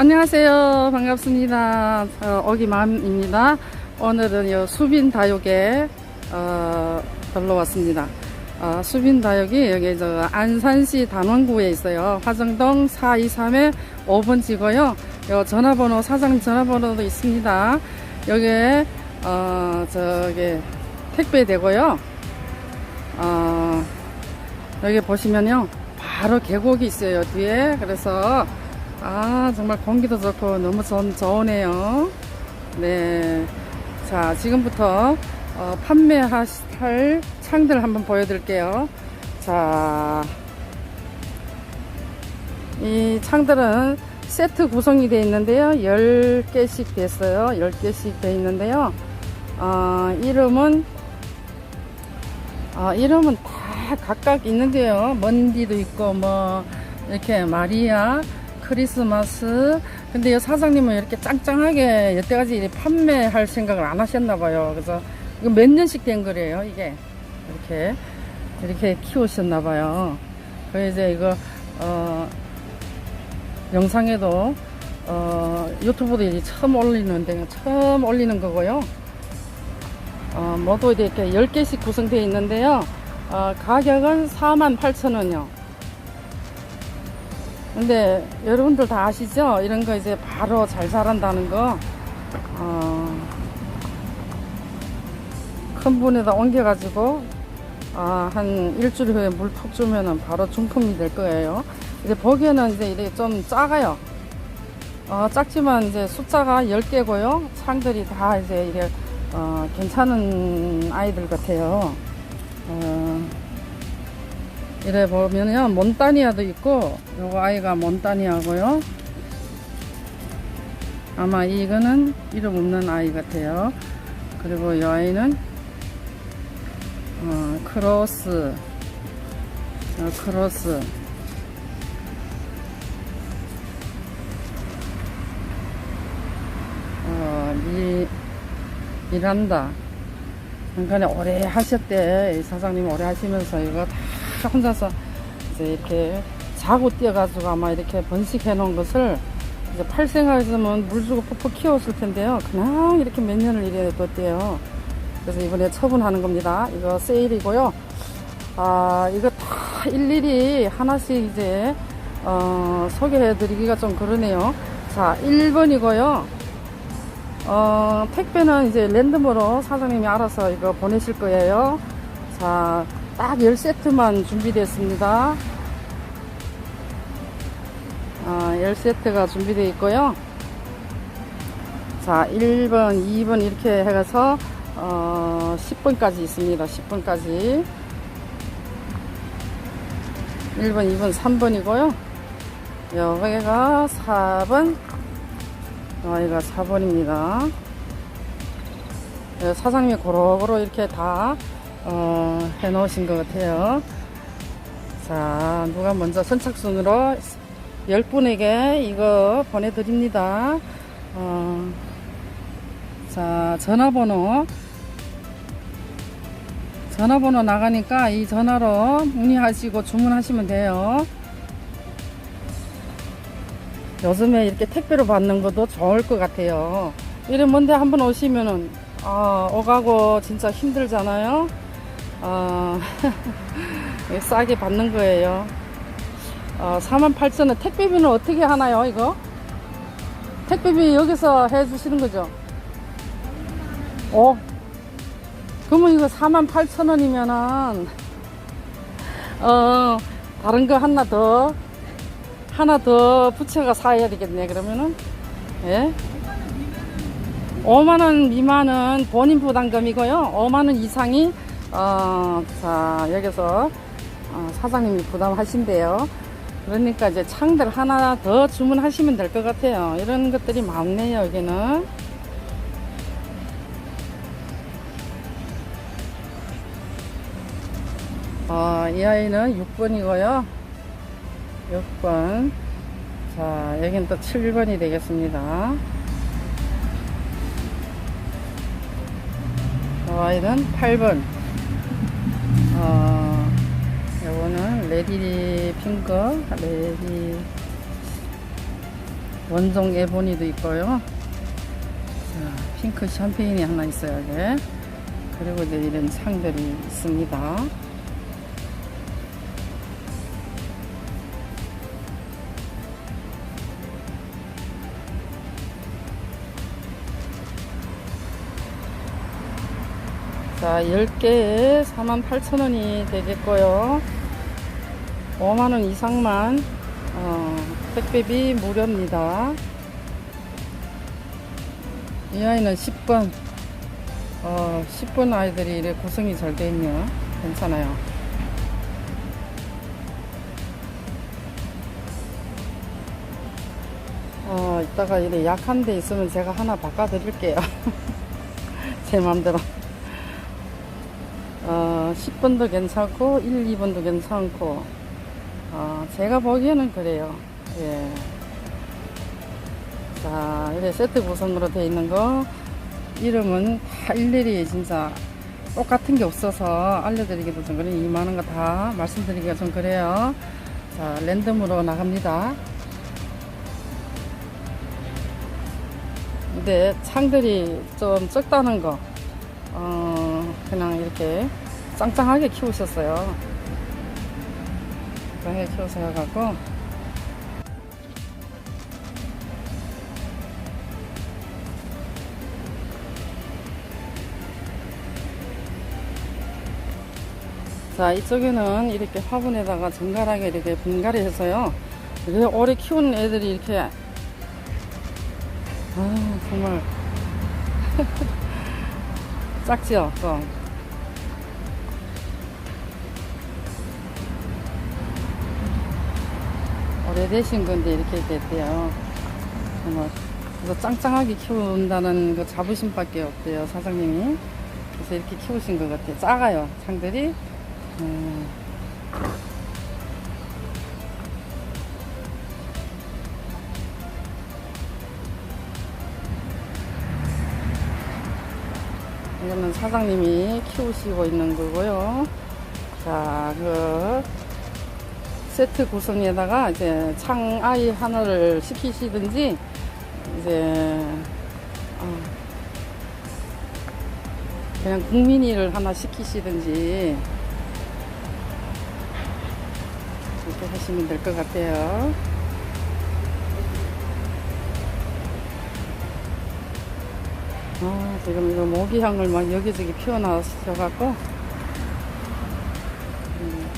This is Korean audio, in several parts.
안녕하세요. 반갑습니다. 어, 어기맘입니다. 오늘은 요 수빈 다육에 어, 놀러 왔습니다. 어, 수빈 다육이 여기 저 안산시 단원구에 있어요. 화정동 423에 5번지고요. 요 전화번호 사장 전화번호도 있습니다. 여기에 어, 저기 택배 되고요. 어, 여기 보시면요. 바로 계곡이 있어요. 뒤에. 그래서 아, 정말 공기도 좋고 너무 좋, 좋으네요. 네. 자, 지금부터 어, 판매할 창들 한번 보여드릴게요. 자, 이 창들은 세트 구성이 되어 있는데요. 10개씩 됐어요. 10개씩 되어 있는데요. 어, 이름은, 어, 이름은 다 각각 있는데요. 먼디도 있고, 뭐, 이렇게 마리아, 크리스마스. 근데 이 사장님은 이렇게 짱짱하게 여태까지 판매할 생각을 안 하셨나 봐요. 그래서 이거 몇 년씩 된 거래요, 이게. 이렇게. 이렇게 키우셨나 봐요. 그래서 이제 이거, 어, 영상에도, 어, 유튜브도 이제 처음 올리는데, 처음 올리는 거고요. 어, 모두 이렇게 10개씩 구성되어 있는데요. 어, 가격은 48,000원이요. 근데 여러분들 다 아시죠? 이런 거 이제 바로 잘 자란다는 거. 어, 큰 분에다 옮겨가지고, 아, 한 일주일 후에 물 푹 주면은 바로 중품이 될 거예요. 이제 보기에는 이제 이게 좀 작아요. 어, 작지만 이제 숫자가 10개고요. 창들이 다 이제 이게, 어, 괜찮은 아이들 같아요. 어, 이래 보면요. 몬타니아도 있고 요거 아이가 몬타니아고요. 아마 이거는 이름 없는 아이 같아요. 그리고 이 아이는 어, 크로스. 어, 크로스. 어, 미, 미란다. 그러니까 오래 하셨대. 이 사장님 오래 하시면서 이거 다 혼자서 이제 이렇게 자고 뛰어가지고 아마 이렇게 번식해 놓은 것을 이제 팔 생각했으면 물 주고 푹푹 키웠을 텐데요. 그냥 이렇게 몇 년을 이래 뒀대요. 그래서 이번에 처분하는 겁니다. 이거 세일이고요. 아 이거 다 일일이 하나씩 이제 어, 소개해 드리기가 좀 그러네요. 자 1번이고요. 어, 택배는 이제 랜덤으로 사장님이 알아서 이거 보내실 거예요. 자, 딱 10세트만 준비됐습니다. 아, 10세트가 준비되어 있고요. 자, 1번, 2번 이렇게 해서 어, 10번까지 있습니다. 10번까지. 1번, 2번, 3번이고요. 여기가 4번, 여기가 4번입니다. 사장님이 고루고루 이렇게 다 어, 해놓으신 것 같아요. 자, 누가 먼저 선착순으로 10분에게 이거 보내드립니다. 어, 자, 전화번호. 전화번호 나가니까 이 전화로 문의하시고 주문하시면 돼요. 요즘에 이렇게 택배로 받는 것도 좋을 것 같아요. 이런 먼데 한번 오시면은, 아, 오가고 진짜 힘들잖아요. 아, 싸게 받는 거예요. 어, 48,000원. 택배비는 어떻게 하나요, 이거? 택배비 여기서 해 주시는 거죠? 어? 그러면 이거 48,000원이면은, 어, 다른 거 하나 더 하나 더 부채가 사야 되겠네 그러면은 예 5만원 미만은 본인 부담금이고요 5만원 이상이 어, 자 여기서 어, 사장님이 부담하신대요 그러니까 이제 창들 하나 더 주문하시면 될 것 같아요 이런 것들이 많네요 여기는 어, 이 아이는 6번이고요 6번. 자, 여긴 또 7번이 되겠습니다. 어, 아이는 8번. 어, 요거는 레디 핑거, 레디 원종 에보니도 있고요. 자, 핑크 샴페인이 하나 있어요, 여기. 그리고 이제 이런 상들이 있습니다. 자, 10개에 48,000원이 되겠고요. 5만원 이상만, 어, 택배비 무료입니다. 이 아이는 10번, 어, 10번 아이들이 이래 구성이 잘돼 있네요. 괜찮아요. 어, 이따가 이래 약한 데 있으면 제가 하나 바꿔 드릴게요. 제 맘대로. 어, 10번도 괜찮고, 1, 2번도 괜찮고, 어, 제가 보기에는 그래요. 예. 자, 이래 세트 구성으로 되어 있는 거, 이름은 다 일일이 진짜 똑같은 게 없어서 알려드리기도 좀 그래. 이만한 거 다 말씀드리기가 좀 그래요. 자, 랜덤으로 나갑니다. 근데 창들이 좀 적다는 거, 어, 그냥 이렇게 짱짱하게 키우셨어요. 짱짱하게 키우셔가지고, 자, 이쪽에는 이렇게 화분에다가 정갈하게 이렇게 분갈이 해서요. 이렇게 오래 키우는 애들이 이렇게, 아, 정말. 작지요, 좀. 오래되신 건데 이렇게 됐대요. 정말. 그래서 짱짱하게 키운다는 그 자부심밖에 없대요, 사장님이. 그래서 이렇게 키우신 것 같아요. 작아요, 창들이. 음. 이거는 사장님이 키우시고 있는 거고요. 자, 그 세트 구성에다가 이제 창아이 하나를 시키시든지 이제 어, 그냥 국민이를 하나 시키시든지 이렇게 하시면 될 것 같아요. 아, 지금 이거 모기향을 막 여기저기 피워나셔갖고. 음.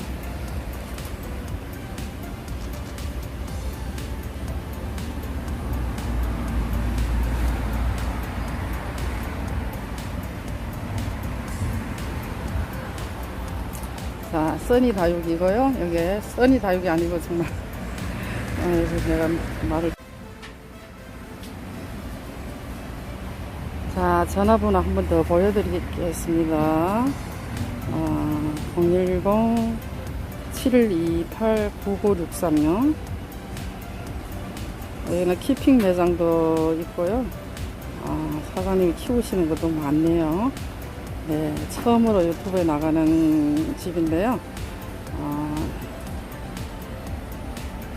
자, 써니 다육이고요. 여기 써니 다육이 아니고 정말. 아, 이거 내가 말을. 자, 전화번호 한 번 더 보여드리겠습니다. 어, 010-7128-9963요. 여기는 키핑 매장도 있고요. 아, 사장님이 키우시는 것도 많네요. 네, 처음으로 유튜브에 나가는 집인데요. 어,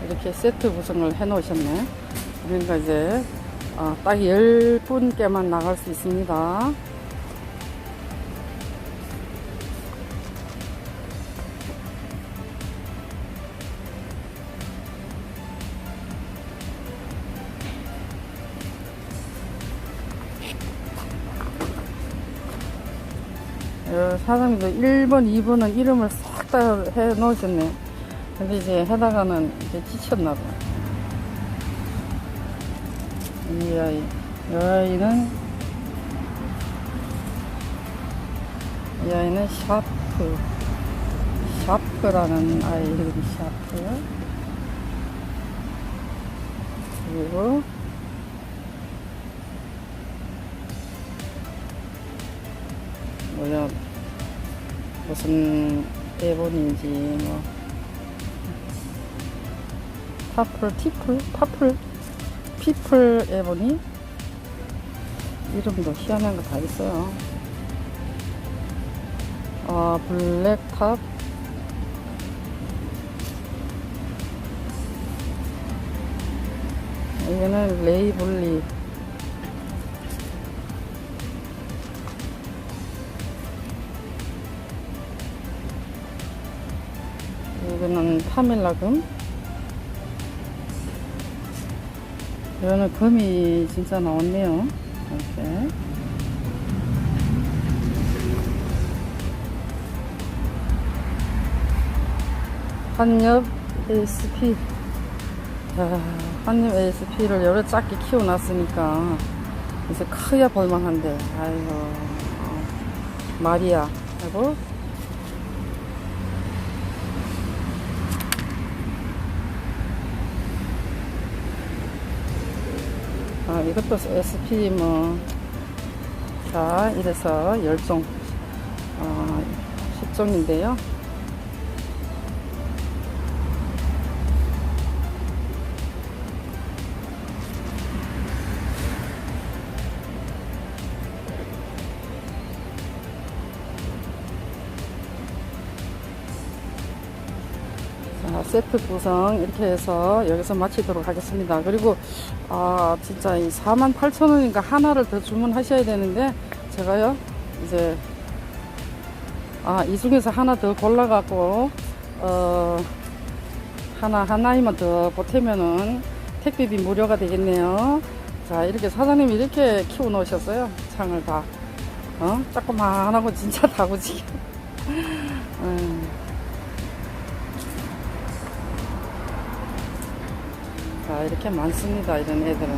이렇게 세트 구성을 해 놓으셨네. 그러니까 이제 어, 딱 10분께만 나갈 수 있습니다. 어, 사장님도 1번, 2번은 이름을 싹 다 해 놓으셨네. 근데 이제 하다가는 이제 지쳤나 봐. 이 아이, 이 아이는, 이 아이는 샤프. 샤프라는 아이 이름이 샤프. 그리고, 뭐냐, 무슨 대본인지, 뭐, 파플, 티플, 파플, 피플 에 보니 이름도 희한한 거 다 있어요. 아 블랙탑 이거는 레이블리. 이거는 파밀라금. 이거는 금이 진짜 나왔네요. 이렇게. 한엽 ASP. 야, 한입 ASP를 여러 작게 키워놨으니까 이제 커야 볼만한데 아이고 어, 마리아 하고 아 이것도 SP 뭐 자 이래서 열종 어, 10종인데요 자, 세트 구성 이렇게 해서 여기서 마치도록 하겠습니다. 그리고 아 진짜 이 48,000원인가 하나를 더 주문하셔야 되는데 제가요 이제 아이 중에서 하나 더 골라갖고 어 하나 하나이만 더 보태면은 택배비 무료가 되겠네요. 자 이렇게 사장님이 이렇게 키워 놓으셨어요 창을 다 어? 조그만하고 진짜 다구지. 음. 자, 이렇게 많습니다. 이런 애들은.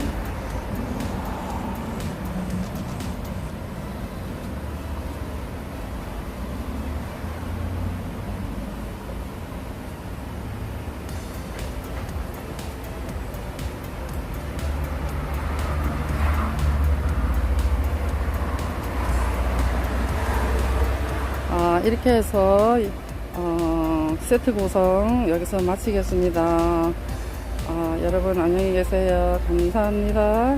아, 이렇게 해서 어, 세트 구성 여기서 마치겠습니다. 아, 여러분 안녕히 계세요. 감사합니다.